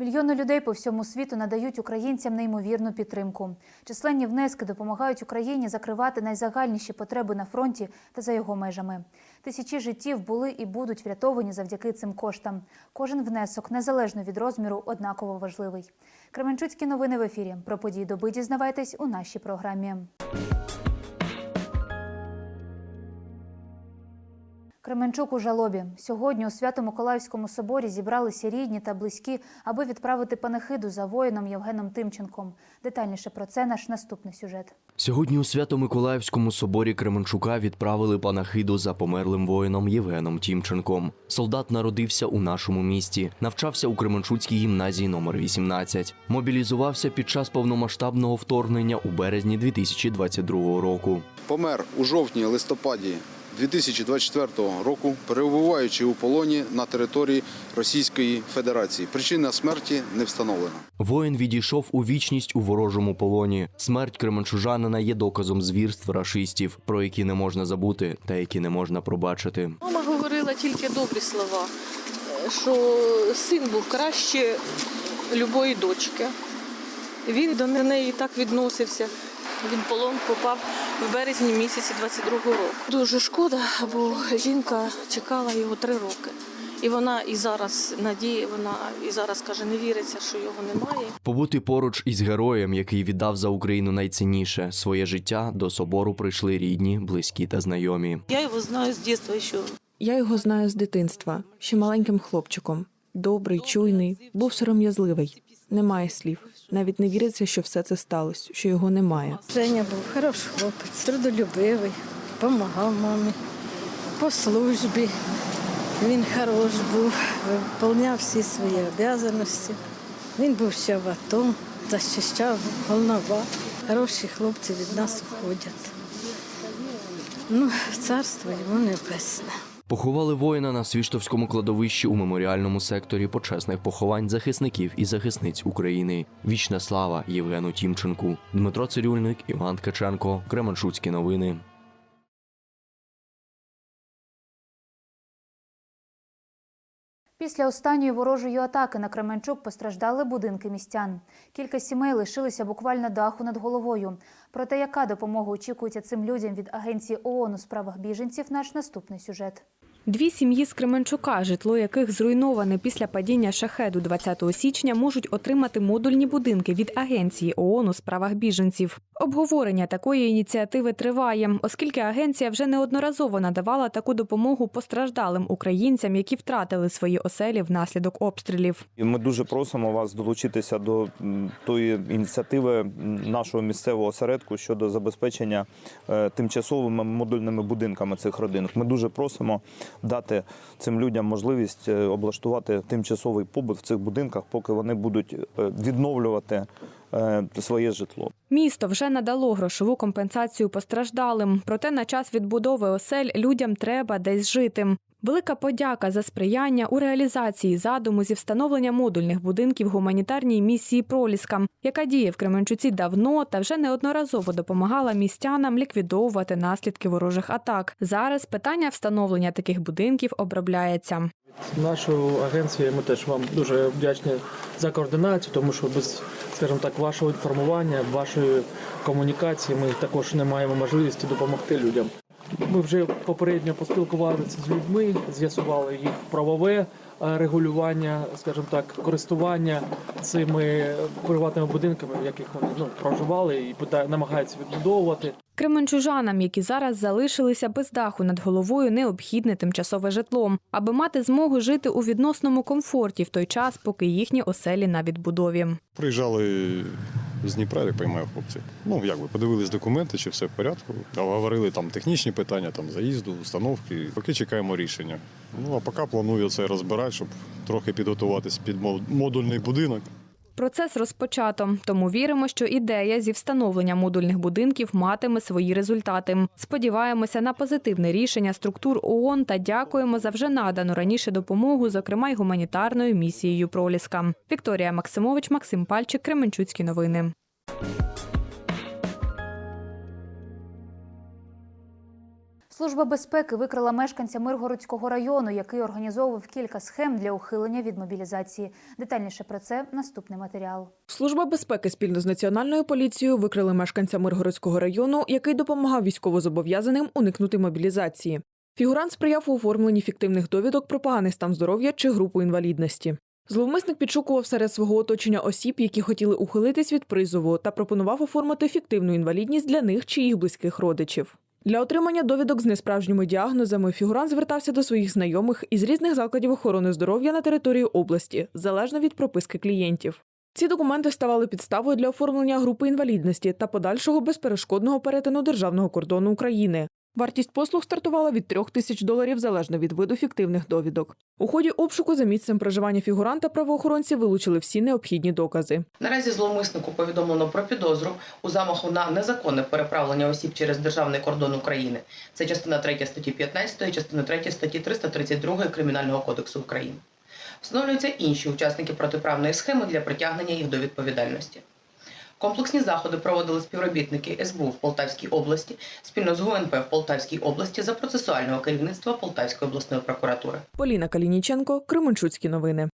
Мільйони людей по всьому світу надають українцям неймовірну підтримку. Численні внески допомагають Україні закривати найзагальніші потреби на фронті та за його межами. Тисячі життів були і будуть врятовані завдяки цим коштам. Кожен внесок, незалежно від розміру, однаково важливий. Кременчуцькі новини в ефірі. Про події доби дізнавайтесь у нашій програмі. Кременчук у жалобі. Сьогодні у Свято-Миколаївському соборі зібралися рідні та близькі, аби відправити панихиду за воїном Євгеном Тимченком. Детальніше про це наш наступний сюжет. Сьогодні у Свято-Миколаївському соборі Кременчука відправили панахиду за померлим воїном Євгеном Тімченком. Солдат народився у нашому місті, навчався у Кременчуцькій гімназії номер 18 Мобілізувався під час повномасштабного вторгнення у березні 2022 року. помер у жовтні-листопаді 2024 року, перебуваючи у полоні на території Російської Федерації. Причина смерті не встановлена. Воїн відійшов у вічність у ворожому полоні. Смерть кременчужанина є доказом звірств рашистів, про які не можна забути та які не можна пробачити. Мама говорила тільки добрі слова, е, що син був краще любої дочки. Він до неї так відносився. Він полон попав в березні місяці 22-го року. Дуже шкода, бо жінка чекала його три роки. І вона і зараз надіє, вона і зараз каже, не віриться, що його немає. Побути поруч із героєм, який віддав за Україну найцінніше своє життя, до собору прийшли рідні, близькі та знайомі. Я його знаю з дитинства, що Я його знаю з дитинства, ще маленьким хлопчиком. Добрий, чуйний, був сором'язливий. Немає слів. Навіть не віриться, що все це сталося, що його немає. Женя був хороший хлопець, трудолюбивий, допомагав мамі по службі. Він хорош був, виконував всі свої обов'язки. Він був ще в АТО, захищав Волнова. Хороші хлопці від нас уходять. Ну, царство йому небесне. Поховали воїна на Свіштовському кладовищі у меморіальному секторі почесних поховань захисників і захисниць України. Вічна слава Євгену Тімченку, Дмитро Цирюльник, Іван Ткаченко, Кременчуцькі новини. Після останньої ворожої атаки на Кременчук постраждали будинки містян. Кілька сімей лишилися буквально даху над головою. Про те, яка допомога очікується цим людям від агенції ООН у справах біженців, наш наступний сюжет. Дві сім'ї з Кременчука, житло яких зруйноване після падіння шахеду 20 січня, можуть отримати модульні будинки від агенції ООН у справах біженців. Обговорення такої ініціативи триває, оскільки агенція вже неодноразово надавала таку допомогу постраждалим українцям, які втратили свої оселі внаслідок обстрілів. Ми дуже просимо вас долучитися до тої ініціативи нашого місцевого осередку щодо забезпечення е, тимчасовими модульними будинками цих родин. Ми дуже просимо дати цим людям можливість е, облаштувати тимчасовий побут в цих будинках, поки вони будуть е, відновлювати е, своє житло. Місто вже надало грошову компенсацію постраждалим, проте на час відбудови осель людям треба десь жити. Велика подяка за сприяння у реалізації задуму зі встановлення модульних будинків гуманітарній місії Проліска, яка діє в Кременчуці давно та вже неодноразово допомагала містянам ліквідовувати наслідки ворожих атак. Зараз питання встановлення таких будинків обробляється. Нашою агенцією ми теж вам дуже вдячні за координацію, тому що без, скажімо так, вашого інформування, вашої комунікації ми також не маємо можливості допомогти людям. Ми вже попередньо поспілкувалися з людьми, з'ясували їх правове е, регулювання, скажімо так, користування цими приватними будинками, в яких вони ну, проживали і намагаються відбудовувати. Кременчужанам, які зараз залишилися без даху над головою, необхідне тимчасове житло, аби мати змогу жити у відносному комфорті в той час, поки їхні оселі на відбудові. Приїжджали з Дніпра, я приймаю хлопці. Ну, як би, подивились документи, чи все в порядку. Говорили там технічні питання, там заїзду, установки. Поки чекаємо рішення. Ну, а поки планую це розбирати, щоб трохи підготуватись під модульний будинок. Процес розпочато, тому віримо, що ідея зі встановлення модульних будинків матиме свої результати. Сподіваємося на позитивне рішення структур ООН та дякуємо за вже надану раніше допомогу, зокрема й гуманітарною місією Проліска. Вікторія Максимович, Максим Пальчик, Кременчуцькі новини. Служба безпеки викрила мешканця Миргородського району, який організовував кілька схем для ухилення від мобілізації. Детальніше про це наступний матеріал. Служба безпеки спільно з національною поліцією викрили мешканця Миргородського району, який допомагав військовозобов'язаним уникнути мобілізації. Фігурант сприяв у оформленні фіктивних довідок про поганий стан здоров'я чи групу інвалідності. Зловмисник підшукував серед свого оточення осіб, які хотіли ухилитись від призову, та пропонував оформити фіктивну інвалідність для них чи їх близьких родичів. Для отримання довідок з несправжніми діагнозами фігурант звертався до своїх знайомих із різних закладів охорони здоров'я на території області, залежно від прописки клієнтів. Ці документи ставали підставою для оформлення групи інвалідності та подальшого безперешкодного перетину державного кордону України. Вартість послуг стартувала від трьох тисяч доларів залежно від виду фіктивних довідок. У ході обшуку за місцем проживання фігуранта правоохоронці вилучили всі необхідні докази. Наразі зловмиснику повідомлено про підозру у замаху на незаконне переправлення осіб через державний кордон України. Це частина 3 статті 15, частина 3 статті 332 Кримінального кодексу України. Встановлюються інші учасники протиправної схеми для притягнення їх до відповідальності. Комплексні заходи проводили співробітники СБУ в Полтавській області спільно з ГУНП в Полтавській області за процесуального керівництва Полтавської обласної прокуратури. Поліна Калініченко, Кременчуцькі новини.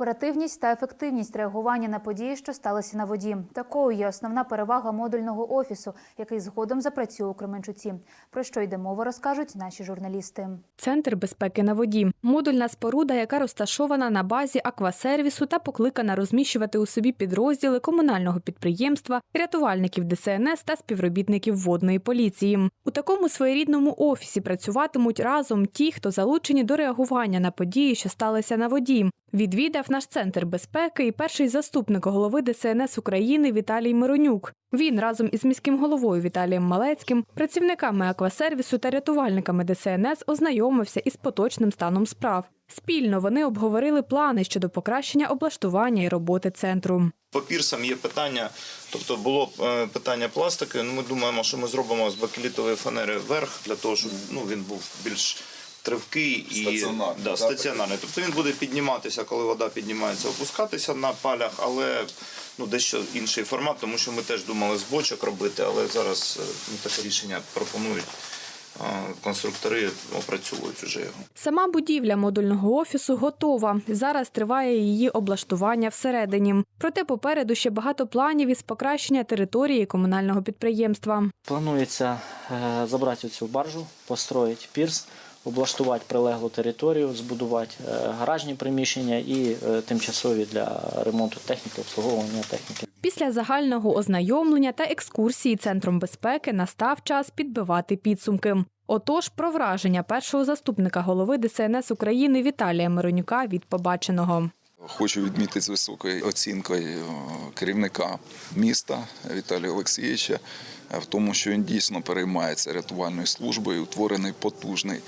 Оперативність та ефективність реагування на події, що сталися на воді. Такою є основна перевага модульного офісу, який згодом запрацює у Кременчуці. Про що йде мова, розкажуть наші журналісти. Центр безпеки на воді модульна споруда, яка розташована на базі аквасервісу та покликана розміщувати у собі підрозділи комунального підприємства, рятувальників ДСНС та співробітників водної поліції. У такому своєрідному офісі працюватимуть разом ті, хто залучені до реагування на події, що сталися на воді. Відвідав наш центр безпеки і перший заступник голови ДСНС України Віталій Миронюк. Він разом із міським головою Віталієм Малецьким, працівниками аквасервісу та рятувальниками ДСНС ознайомився із поточним станом справ. Спільно вони обговорили плани щодо покращення облаштування і роботи центру. По пірсам є питання, тобто було е, питання пластики. Ну, ми думаємо, що ми зробимо з бакелітової фанери верх для того, щоб ну, він був більш тривкий і Стаціонарний, да, стаціонарний. Тобто він буде підніматися, коли вода піднімається, опускатися на палях, але ну, дещо інший формат, тому що ми теж думали з бочок робити, але зараз е, ну, таке рішення пропонують. Конструктори опрацьовують вже його. Сама будівля модульного офісу готова. Зараз триває її облаштування всередині. Проте попереду ще багато планів із покращення території комунального підприємства. Планується е, забрати цю баржу, построїти пірс, облаштувати прилеглу територію, збудувати е, гаражні приміщення і е, тимчасові для ремонту техніки, обслуговування техніки. Після загального ознайомлення та екскурсії центром безпеки настав час підбивати підсумки. Отож, про враження першого заступника голови ДСНС України Віталія Миронюка від побаченого. Хочу відмітити з високою оцінкою е, керівника міста Віталія Олексійовича в тому, що він дійсно переймається рятувальною службою. Утворений потужний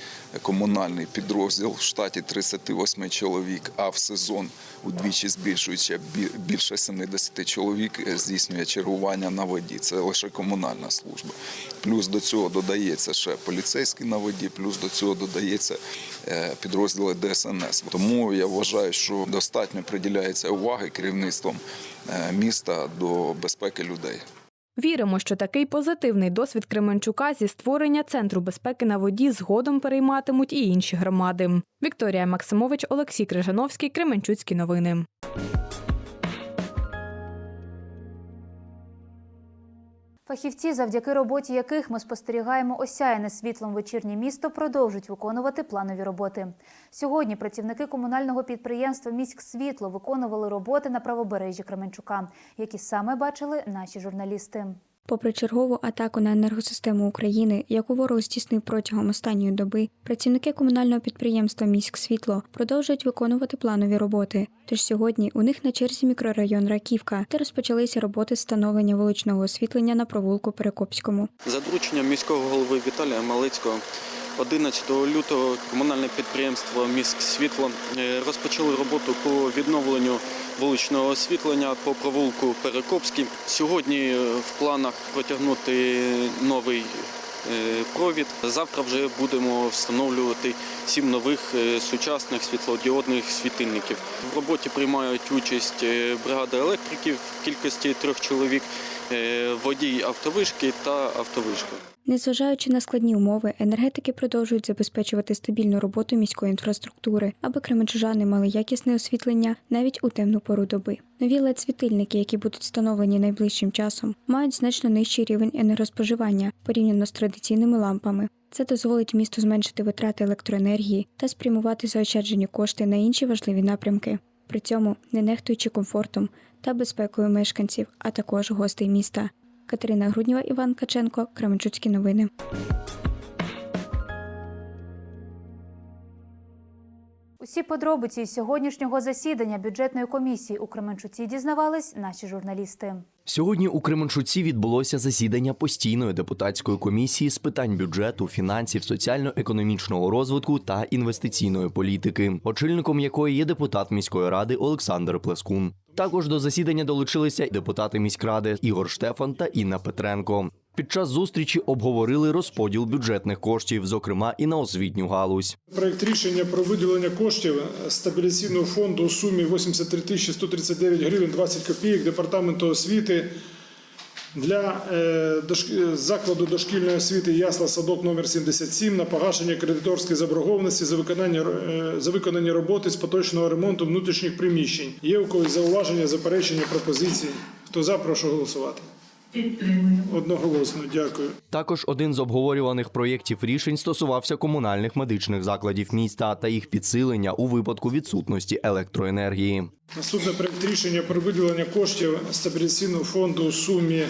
комунальний підрозділ в штаті 38 чоловік, а в сезон удвічі збільшуючи бі- більше 70 чоловік е, здійснює чергування на воді. Це лише комунальна служба. Плюс до цього додається ще поліцейський на воді, плюс до цього додається е, підрозділи ДСНС. Тому я вважаю, що достатньо приділяється уваги керівництвом е, міста до безпеки людей. Віримо, що такий позитивний досвід Кременчука зі створення центру безпеки на воді згодом перейматимуть і інші громади. Вікторія Максимович, Олексій Крижановський, Кременчуцькі новини. Фахівці, завдяки роботі яких ми спостерігаємо осяяне світлом вечірнє місто, продовжують виконувати планові роботи. Сьогодні працівники комунального підприємства «Міськсвітло» виконували роботи на правобережжі Кременчука, які саме бачили наші журналісти. Попри чергову атаку на енергосистему України, яку ворог здійснив протягом останньої доби, працівники комунального підприємства «Міськсвітло» продовжують виконувати планові роботи. Тож сьогодні у них на черзі мікрорайон Раківка, де розпочалися роботи встановлення вуличного освітлення на провулку Перекопському. За дорученням міського голови Віталія Малецького 11 лютого комунальне підприємство «Міськ Світло» е, розпочали роботу по відновленню вуличного освітлення по провулку Перекопський. Сьогодні е, в планах протягнути новий е, провід. Завтра вже будемо встановлювати сім нових сучасних світлодіодних світильників. В роботі приймають участь бригада електриків в кількості трьох чоловік, водій автовишки та автовишка. Незважаючи на складні умови, енергетики продовжують забезпечувати стабільну роботу міської інфраструктури, аби кременчужани мали якісне освітлення навіть у темну пору доби. Нові led світильники, які будуть встановлені найближчим часом, мають значно нижчий рівень енергоспоживання порівняно з традиційними лампами. Це дозволить місту зменшити витрати електроенергії та спрямувати заощаджені кошти на інші важливі напрямки, при цьому не нехтуючи комфортом та безпекою мешканців, а також гостей міста. Катерина Груднєва, Іван Каченко, Кременчуцькі новини. Усі подробиці сьогоднішнього засідання бюджетної комісії у Кременчуці дізнавались наші журналісти. Сьогодні у Кременчуці відбулося засідання постійної депутатської комісії з питань бюджету, фінансів, соціально-економічного розвитку та інвестиційної політики, очільником якої є депутат міської ради Олександр Плескун. Також до засідання долучилися депутати міськради Ігор Штефан та Інна Петренко. Під час зустрічі обговорили розподіл бюджетних коштів, зокрема і на освітню галузь. Проект рішення про виділення коштів стабіляційного фонду у сумі 83 тисячі 139 гривень 20 копійок департаменту освіти для е, закладу дошкільної освіти Ясла Садок номер 77 на погашення кредиторської заборгованості за виконання е, за виконані роботи з поточного ремонту внутрішніх приміщень. Є у когось зауваження, заперечення, пропозиції? Хто за, прошу голосувати. Одноголосно, дякую. Також один з обговорюваних проєктів рішень стосувався комунальних медичних закладів міста та їх підсилення у випадку відсутності електроенергії. Наступне проект рішення про виділення коштів стабіляційного фонду у сумі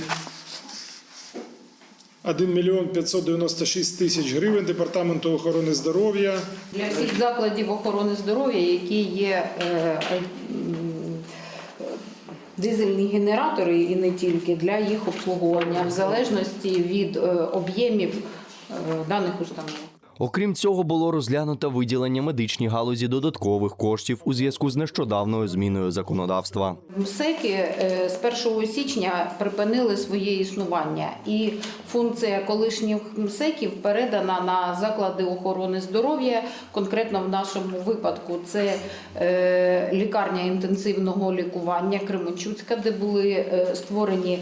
1 мільйон 596 тисяч гривень Департаменту охорони здоров'я. Для всіх закладів охорони здоров'я, які є е, дизельні генератори і не тільки для їх обслуговування, в залежності від е, об'ємів е, даних установ. Окрім цього, було розглянуто виділення медичній галузі додаткових коштів у зв'язку з нещодавною зміною законодавства. МСЕКи е, з 1 січня припинили своє існування, і функція колишніх МСЕКів передана на заклади охорони здоров'я. Конкретно в нашому випадку це е, лікарня інтенсивного лікування Кременчуцька, де були е, створені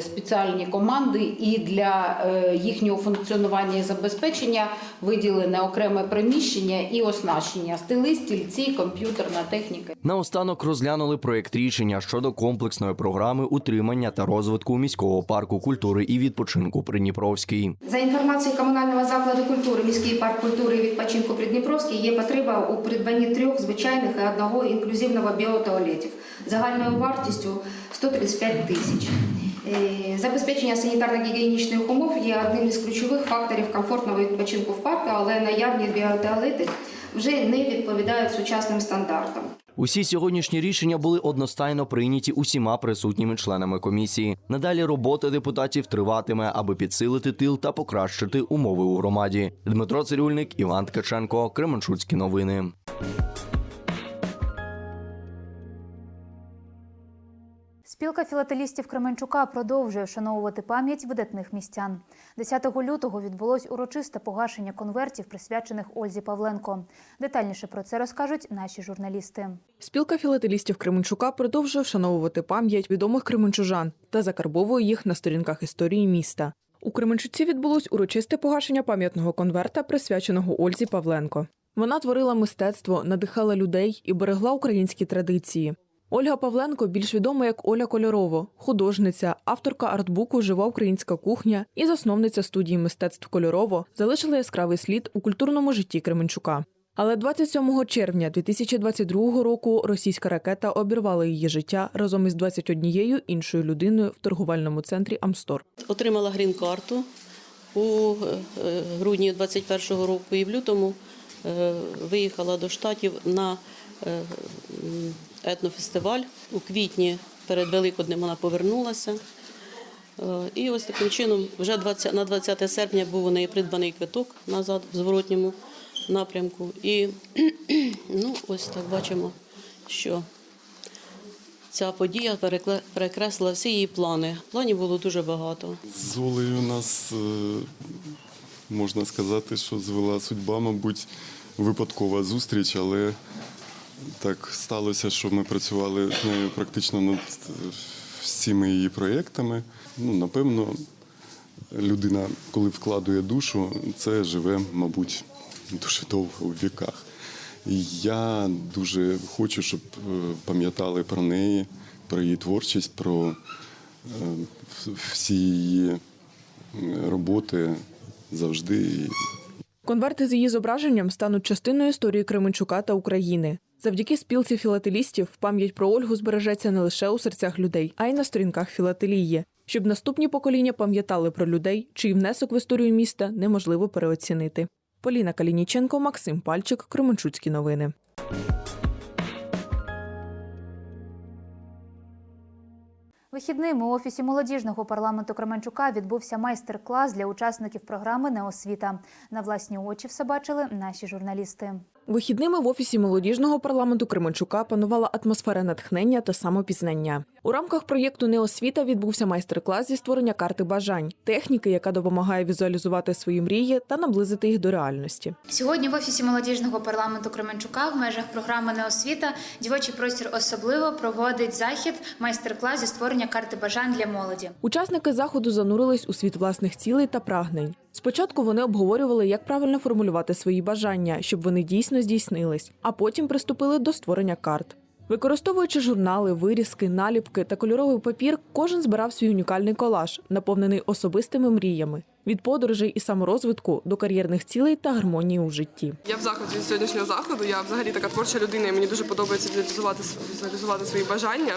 спеціальні команди, і для їхнього функціонування і забезпечення виділене окреме приміщення і оснащення стили, стільці, комп'ютерна техніка. Наостанок розглянули проєкт рішення щодо комплексної програми утримання та розвитку міського парку культури і відпочинку Придніпровський. За інформацією комунального закладу культури, міський парк культури і відпочинку Придніпровський є потреба у придбанні трьох звичайних і одного інклюзивного біотуалетів загальною вартістю 135 тисяч. Забезпечення санітарно-гігієнічних умов є одним із ключових факторів комфортного відпочинку в парку, але наявні біотуалети вже не відповідають сучасним стандартам. Усі сьогоднішні рішення були одностайно прийняті усіма присутніми членами комісії. Надалі робота депутатів триватиме, аби підсилити тил та покращити умови у громаді. Дмитро Цирюльник, Іван Ткаченко, Кременчуцькі новини. Спілка філателістів Кременчука продовжує вшановувати пам'ять видатних містян. 10 лютого відбулось урочисте погашення конвертів, присвячених Ользі Павленко. Детальніше про це розкажуть наші журналісти. Спілка філателістів Кременчука продовжує вшановувати пам'ять відомих кременчужан та закарбовує їх на сторінках історії міста. У Кременчуці відбулось урочисте погашення пам'ятного конверта, присвяченого Ользі Павленко. Вона творила мистецтво, надихала людей і берегла українські традиції. Ольга Павленко більш відома як Оля Кольорово, художниця, авторка артбуку Жива українська кухня і засновниця студії мистецтв Кольорово залишила яскравий слід у культурному житті Кременчука. Але 27 червня 2022 року російська ракета обірвала її життя разом із 21 іншою людиною в торгувальному центрі Амстор. Отримала грін-карту у е, грудні 21-го року і в лютому е, виїхала до Штатів на е, етнофестиваль. У квітні перед Великоднем вона повернулася. Е, І ось таким чином, вже 20, на 20 серпня був у неї придбаний квиток назад в зворотньому напрямку. І ну, ось так бачимо, що ця подія перекреслила всі її плани. Планів було дуже багато. З Олею нас, е, можна сказати, що звела судьба, мабуть, випадкова зустріч, але так сталося, що ми працювали з нею практично над е, всіми її проєктами. Ну, напевно, людина, коли вкладує душу, це живе, мабуть, дуже довго у віках. І я дуже хочу, щоб е, пам'ятали про неї, про її творчість, про е, всі її роботи завжди. Конверти з її зображенням стануть частиною історії Кременчука та України. Завдяки спілці філателістів пам'ять про Ольгу збережеться не лише у серцях людей, а й на сторінках філателії, щоб наступні покоління пам'ятали про людей, чий внесок в історію міста неможливо переоцінити. Поліна Калініченко, Максим Пальчик, Кременчуцькі новини. Вихідними у офісі молодіжного парламенту Кременчука відбувся майстер-клас для учасників програми Неосвіта. На власні очі все бачили наші журналісти. Вихідними в офісі молодіжного парламенту Кременчука панувала атмосфера натхнення та самопізнання. У рамках проєкту Неосвіта відбувся майстер-клас зі створення карти бажань, техніки, яка допомагає візуалізувати свої мрії та наблизити їх до реальності. Сьогодні в офісі молодіжного парламенту Кременчука в межах програми Неосвіта дівочий простір особливо проводить захід майстер-клас зі створення карти бажань для молоді. Учасники заходу занурились у світ власних цілей та прагнень. Спочатку вони обговорювали, як правильно формулювати свої бажання, щоб вони дійсно здійснились, а потім приступили до створення карт. Використовуючи журнали, вирізки, наліпки та кольоровий папір, кожен збирав свій унікальний колаж, наповнений особистими мріями від подорожей і саморозвитку до кар'єрних цілей та гармонії у житті. Я в захваті від сьогоднішнього заходу. Я взагалі така творча людина, і мені дуже подобається візуалізувати, візуалізувати свої бажання,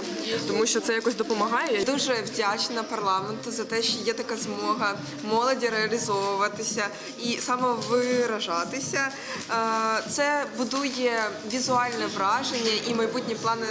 тому що це якось допомагає. Дуже вдячна парламенту за те, що є така змога молоді реалізовуватися і самовиражатися. Е, Це будує візуальне враження і майбутні плани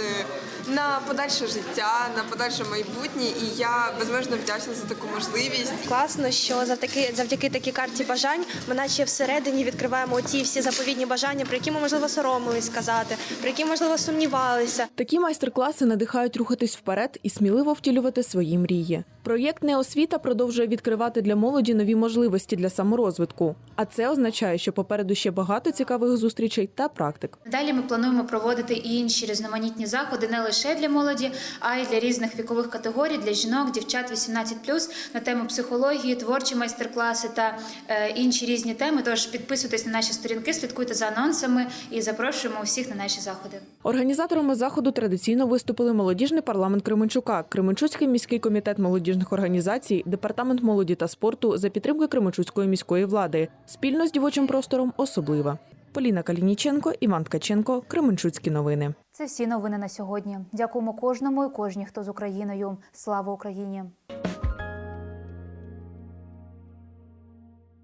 на подальше життя, на подальше майбутнє. І я безмежно вдячна за таку можливість. Класно, що завдяки завдяки такій карті бажань ми наче всередині відкриваємо ті всі заповідні бажання, про які ми можливо соромились сказати, про які можливо сумнівалися. Такі майстер-класи надихають рухатись вперед і сміливо втілювати свої мрії. Проєкт Неосвіта продовжує відкривати для молоді нові можливості для саморозвитку. А це означає, що попереду ще багато цікавих зустрічей та практик. Далі ми плануємо проводити і інші різноманітні заходи не лише для молоді, а й для різних вікових категорій, для жінок, дівчат 18+, на тему психології, творчі майстер-класи та е, інші різні теми. Тож підписуйтесь на наші сторінки, слідкуйте за анонсами і запрошуємо усіх на наші заходи. Організаторами заходу традиційно виступили молодіжний парламент Кременчука, Кременчуцький міський комітет молодіжних організацій, департамент молоді та спорту за підтримки Кременчуцької міської влади. Спільно з дівочим простором особлива. Поліна Калініченко, Іван Ткаченко, Кременчуцькі новини. Це всі новини на сьогодні. Дякуємо кожному і кожній, хто з Україною. Слава Україні!